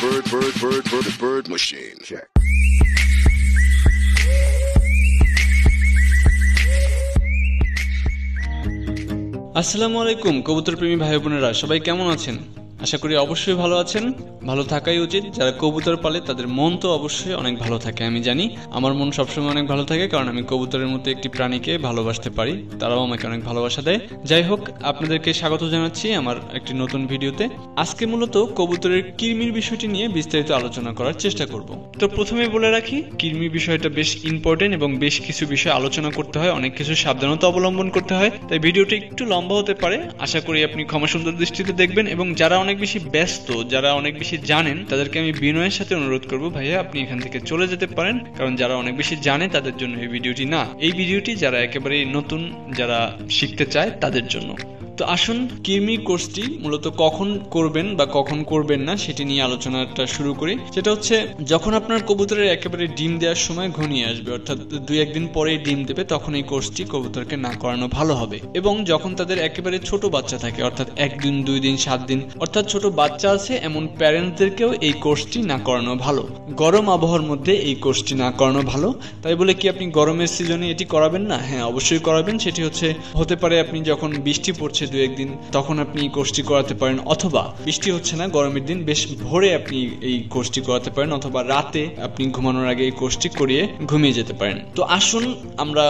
bird, bird, bird, bird, bird machine. Check. আসসালামু আলাইকুম কবুতর প্রেমী ভাই বোনেরা সবাই কেমন আছেন আশা করি অবশ্যই ভালো আছেন। ভালো থাকাই উচিত। যারা কবুতর পালে, তাদের মন তো অবশ্যই অনেক ভালো থাকে, আমি জানি। আমার মন সবসময় অনেক ভালো থাকে, কারণ আমি কবুতরের মতো একটি প্রাণীকে ভালোবাসতে পারি। তারাও আমাকে অনেক ভালোবাসা দেয়। যাই হোক, আপনাদেরকে স্বাগত জানাচ্ছি আমার একটি নতুন ভিডিওতে। আজকে মূলত কবুতরের কিরমির বিষয়টি নিয়ে বিস্তারিত আলোচনা করার চেষ্টা করব। তো প্রথমে বলে রাখি কিরমির বিষয়টা বেশ ইম্পর্টেন্ট এবং বেশ কিছু বিষয় আলোচনা করতে হয়, অনেক কিছু সাবধানতা অবলম্বন করতে হয়। তাই ভিডিওটি একটু লম্বা হতে পারে। আশা করি আপনি ক্ষমা সুন্দর দৃষ্টিতে দেখবেন এবং যারা অনেক বেশি ব্যস্ত, যারা অনেক বেশি জানেন, তাদেরকে আমি বিনয়ের সাথে অনুরোধ করব, ভাইয়া আপনি এখান থেকে চলে যেতে পারেন, কারণ যারা অনেক বেশি জানে তাদের জন্য এই ভিডিওটি না। এই ভিডিওটি যারা একেবারে নতুন, যারা শিখতে চায় তাদের জন্য। তো আসুন কিরমি কোর্সটি মূলত কখন করবেন বা কখন করবেন না সেটি নিয়ে আলোচনাটা শুরু করি। সেটা হচ্ছে, যখন আপনার কবুতরের একেবারে ডিম দেওয়ার সময় ঘনিয়ে আসবে, অর্থাৎ দুই একদিন পরে ডিম দেবে, তখন এই কোর্সটি কবুতরকে না করানো ভালো হবে। এবং যখন তাদের একেবারে ছোট বাচ্চা থাকে, অর্থাৎ একদিন, দুই দিন, সাত দিন, অর্থাৎ ছোট বাচ্চা আছে, এমন প্যারেন্টসদেরকেও এই কোর্সটি না করানো ভালো। গরম আবহাওয়ার মধ্যে এই কোর্সটি না করানো ভালো। তাই বলে কি আপনি গরমের সিজনে এটি করাবেন না? হ্যাঁ অবশ্যই করাবেন। সেটি হচ্ছে, হতে পারে আপনি যখন বৃষ্টি পড়ছে দু একদিন তখন আপনি এই কোর্সটি করাতে পারেন, অথবা বৃষ্টি হচ্ছে না, গরমের দিন বেশ ভোরে আপনি এই কোর্সটি করাতে পারেন, অথবা রাতে আপনি ঘুমানোর আগে এই কোর্সটি করিয়ে ঘুমিয়ে যেতে পারেন। তো আসুন, আমরা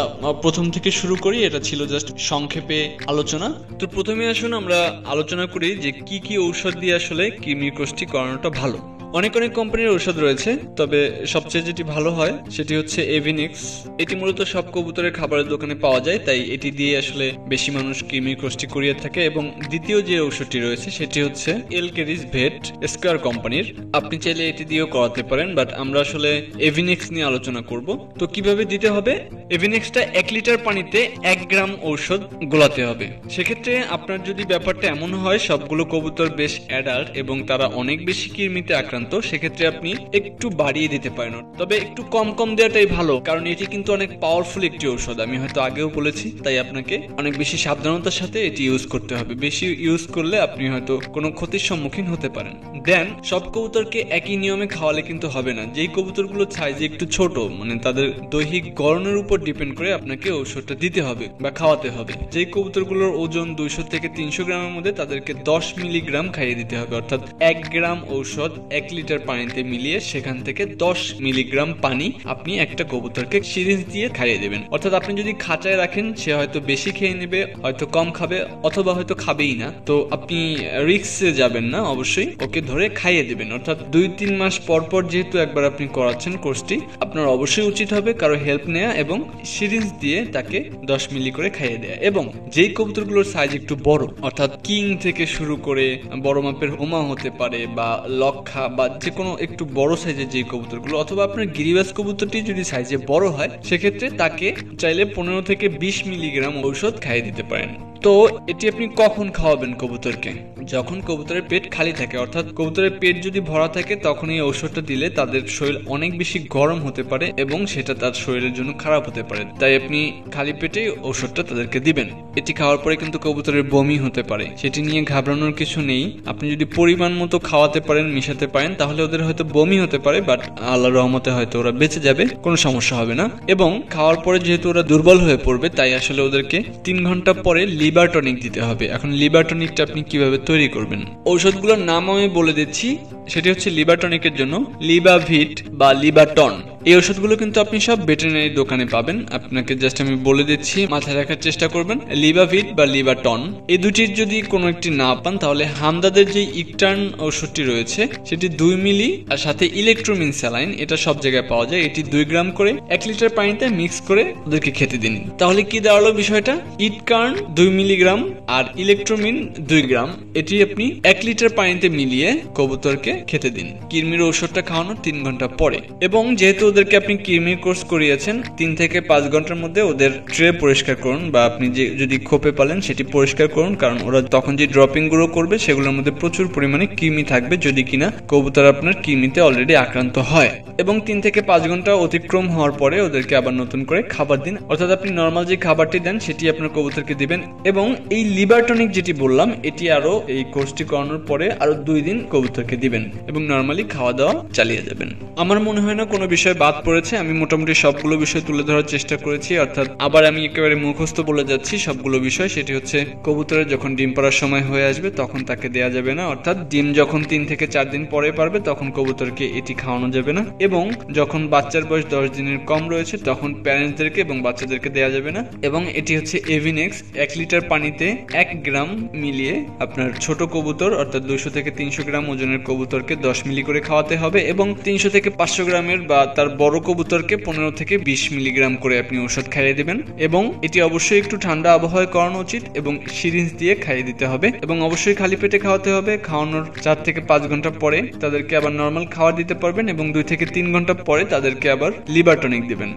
প্রথম থেকে শুরু করি, এটা ছিল জাস্ট সংক্ষেপে আলোচনা। তো প্রথমে আসুন, আমরা আলোচনা করি যে কি কি ঔষধ দিয়ে আসলে কিডনি কোর্সটি করানোটা ভালো। অনেক অনেক কোম্পানির ঔষধ রয়েছে, তবে সবচেয়ে যেটি ভালো হয় সেটি হচ্ছে এভিনিক্স এটি মূলত সব কবুতরের খাবারের দোকানে পাওয়া যায়, তাই এটি দিয়ে আসলে বেশি মানুষ কৃমি কোষ্টি করিয়ে থাকে এবং দ্বিতীয় যে ঔষধটি রয়েছে সেটি হচ্ছে এলকেরিস ভেট স্কোয়ার কোম্পানির। আপনি চাইলে এটি দিয়েও করাতে পারেন বাট আমরা আসলে এভিনিক্স নিয়ে আলোচনা করব। তো কীভাবে দিতে হবে? এভিনিক্সটা এক লিটার পানিতে এক গ্রাম ঔষধ গোলাতে হবে। সেক্ষেত্রে আপনার যদি ব্যাপারটা এমন হয়, সবগুলো কবুতর বেশ অ্যাডাল্ট এবং তারা অনেক বেশি কৃমিতে আক্রান্ত সেক্ষেত্রে আপনি একটু বাড়িয়ে দিতে পারেন। তবে একটু কম কম দেওয়াটাই ভালো, কারণ এটি কিন্তু অনেক পাওয়ারফুল একটি ঔষধ। আমি হয়তো আগেও বলেছি, তাই আপনাকে অনেক বেশি সাবধানতার সাথে এটি ইউজ করতে হবে। বেশি ইউজ করলে আপনি হয়তো কোনো ক্ষতির সম্মুখীন হতে পারেন। দেন, সব কবুতরকে একই নিয়মে খাওয়ালে কিন্তু হবে না। যেই কবুতরগুলো সাইজে একটু ছোট মানে তাদের দৈহিক গড়নের উপর ডিপেন্ড করে আপনাকে ঔষধটা দিতে হবে বা খাওয়াতে হবে। যেই কবুতরগুলোর ওজন দুইশো থেকে তিনশো গ্রামের মধ্যে, তাদেরকে দশ মিলিগ্রাম খাইয়ে দিতে হবে। অর্থাৎ এক গ্রাম ঔষধ এক লিটার পানিতে মিলিয়ে সেখান থেকে দশ মিলিগ্রাম পানি আপনি একটা কবুতরকে সিরিজ দিয়ে খাইয়ে দেবেন। অর্থাৎ আপনি যদি খাঁচায় রাখেন, সে হয়তো বেশি খেয়ে নেবে, হয়তো কম খাবে, অথবা হয়তো খাবেই না। তো আপনি রিক্সে যাবেন না, অবশ্যই। ওকে ধরে খাইয়ে দেবেন। অর্থাৎ দুই, তিন মাস পর পর যেহেতু একবার আপনি করাচ্ছেন কোর্সটি, আপনার অবশ্যই উচিত হবে কারও হেল্প নেওয়া এবং সিরিজ দিয়ে তাকে দশ মিলি করে খাইয়ে দেয়া। এবং যেই কবুতরগুলোর সাইজ একটু বড়, অর্থাৎ কিং থেকে শুরু করে বড় মাপের হোমা হতে পারে বা লক্ষা বা যে কোনো একটু বড় সাইজের যে কবুতরগুলো, অথবা আপনার গিরিবাস কবুতরটি যদি সাইজে বড় হয়, সেক্ষেত্রে তাকে চাইলে পনেরো থেকে বিশ মিলিগ্রাম ঔষধ খাইয়ে দিতে পারেন। তো এটি আপনি কখন খাওয়াবেন কবুতরকে? যখন কবুতরের পেট খালি থাকে, অর্থাৎ কবুতরের পেট যদি ভরা থাকে, তখন এই ঔষধটা দিলে তাদের শরীর অনেক বেশি গরম হতে পারে এবং সেটা তার শরীরের জন্য খারাপ হতে পারে। তাই আপনি খালি পেটে ঔষধটা তাদেরকে দিবেন। এটি খাওয়ার পরে কিন্তু কবুতরের বমি হতে পারে। সেটি নিয়ে ঘাবড়ানোর কিছু নেই। আপনি যদি পরিমাণ মতো খাওয়াতে পারেন, মিশাতে পারেন, তাহলে ওদের হয়তো বমি হতে পারে বাট আল্লাহ রহমতে হয়তো ওরা বেঁচে যাবে, কোনো সমস্যা হবে না। এবং খাওয়ার পরে যেহেতু ওরা দুর্বল হয়ে পড়বে, তাই আসলে ওদেরকে তিন ঘণ্টা পরে লিভার টনিক দিতে হবে। এখন লিভার টনিকটা আপনি কীভাবে তৈরি করবেন? ঔষধগুলোর নাম আমি বলে দিচ্ছি। সেটি হচ্ছে লিভার টনিকের জন্য লিবাভিট বা লিবাটন এই ওষুধগুলো কিন্তু আপনি সব ভেটেরিনারি দোকানে পাবেন। আপনাকে জাস্ট আমি বলে দিচ্ছি, মাথায় রাখার চেষ্টা করবেন। লিভাভিট বা লিভাটন এই দুটির যদি কোনো একটি না পান, তাহলে হামদাদের যে ইকটার্ন ওষুধটি রয়েছে, সেটি দুই মিলি আর সাথে ইলেকট্রোমিন স্যালাইন, এটা সব জায়গায় পাওয়া যায়। এটি দুই গ্রাম করে, এক লিটার পানিতে মিক্স করে ওদেরকে খেতে দিন। তাহলে কি দাঁড়াল বিষয়টা? ইটকার্ন দুই মিলিগ্রাম আর ইলেকট্রোমিন দুই গ্রাম। এটি আপনি এক লিটার পানিতে মিলিয়ে কবুতরকে খেতে দিন। কিরমির ওষুধটা খাওয়ানোর তিন ঘণ্টা পরে। এবং যেহেতু ওদেরকে আপনি কৃমির কোর্স করিয়েছেন, তিন থেকে পাঁচ ঘণ্টার মধ্যে ওদের ট্রে পরিষ্কার করুন বা আপনি যে, যদি খোপে পালেন সেটি পরিষ্কার করুন, কারণ ওরা তখন যে ড্রপিংগুলো করবে সেগুলোর মধ্যে প্রচুর পরিমাণে কৃমি থাকবে, যদি কিনা কবুতর আপনার কৃমিতে অলরেডি আক্রান্ত হয়। এবং তিন থেকে পাঁচ ঘণ্টা অতিক্রম হওয়ার পরে ওদেরকে আবার নতুন করে খাবার দিন। অর্থাৎ আপনি নর্মাল যে খাবারটি দেন, সেটি আপনার কবুতরকে দিবেন। এবং এই লিভার টনিক যেটি বললাম, এটি আরও এই কোর্সটি করানোর পরে আরও দুই দিন কবুতরকে দিবেন এবং নর্মালি খাওয়া দাওয়া চালিয়ে যাবেন। আমার মনে হয় না কোনো বিষয় বাদ পড়েছে, আমি মোটামুটি সবগুলো বিষয় তুলে ধরার চেষ্টা করেছি, অর্থাৎ আবার আমি একেবারে মুখস্থ বলে যাচ্ছি সবগুলো বিষয়, সেটি হচ্ছে কবুতরের যখন ডিম পাড়ার সময় হয়ে আসবে তখন তাকে দেয়া যাবে না, অর্থাৎ ডিম যখন তিন থেকে চার দিন পরে পারবে তখন কবুতরকে এটি খাওয়ানো যাবে না, এবং যখন বাচ্চার বয়স দশ দিনের কম রয়েছে তখন প্যারেন্টসদেরকে এবং বাচ্চাদেরকে দেওয়া যাবে না, এবং এটি হচ্ছে এভিনেক্স এক লিটার পানিতে এক গ্রাম মিলিয়ে আপনার ছোট কবুতর, অর্থাৎ দুইশো থেকে তিনশো গ্রাম ওজনের কবুতরকে দশ মিলি করে খাওয়াতে হবে, এবং তিনশো থেকে পাঁচশো গ্রামের বা তার বড় কবুতরকে পনেরো থেকে বিশ মিলিগ্রাম করে আপনি ওষুধ খাইয়ে দেবেন এবং এটি অবশ্যই একটু ঠান্ডা আবহাওয়ায় করানো উচিত এবং সিরিঞ্জ দিয়ে খাইয়ে দিতে হবে এবং অবশ্যই খালি পেটে খাওয়াতে হবে। খাওয়ানোর চার থেকে পাঁচ ঘণ্টা পরে তাদেরকে আবার নর্মাল খাবার দিতে পারবেন এবং দুই থেকে তিন ঘণ্টা পরে তাদেরকে আবার লিভার টনিক দেবেন।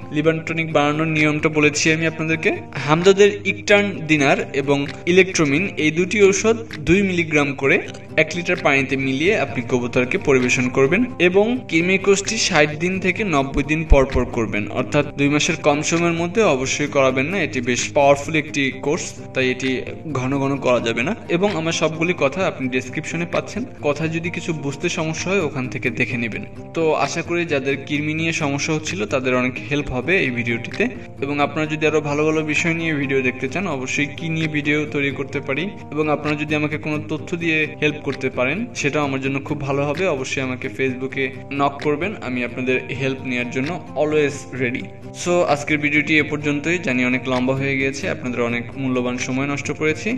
টনিক বানানোর নিয়মটা বলেছি আমি আপনাদেরকে। হামদাদের ইকটার্ন দিনার এবং ইলেকট্রোমিন এই দুটি ঔষধ দুই মিলিগ্রাম করে এক লিটার পানিতে মিলিয়ে আপনি কবুতরকে পরিবেশন করবেন এবং কৃমি কোষটি ষাট দিন থেকে নব্বই দিন পর পর করবেন। অর্থাৎ দুই মাসের কম সময়ের মধ্যে অবশ্যই করাবেন না। এটি বেশ পাওয়ারফুল একটি কোর্স তাই এটি ঘন ঘন করা যাবে না। এবং আমার সবগুলি কথা আপনি ডেসক্রিপশনে পাচ্ছেন। কথা যদি কিছু বুঝতে সমস্যা হয়, ওখান থেকে দেখে নেবেন। তো আশা করি যাদের কৃমি নিয়ে সমস্যা হচ্ছিল, তাদের অনেক হেল্প হবে এই ভিডিওটিতে। এবং আপনারা যদি আরও ভালো ভালো বিষয় নিয়ে ভিডিও দেখতে চান, অবশ্যই কি নিয়ে ভিডিও তৈরি করতে পারি। এবং আপনারা যদি আমাকে কোনো তথ্য দিয়ে হেল্প করতে পারেন, সেটাও আমার জন্য খুব ভালো হবে। অবশ্যই আমাকে ফেসবুকে নক করবেন। আমি আপনাদের হেল্প নেওয়ার জন্য অলওয়েজ রেডি সো আজকের ভিডিওটি এ পর্যন্তই। জানি অনেক লম্বা হয়ে গিয়েছে, আপনাদের অনেক মূল্যবান সময় নষ্ট করেছি।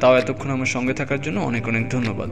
তাও এতক্ষণ আমার সঙ্গে থাকার জন্য অনেক অনেক ধন্যবাদ।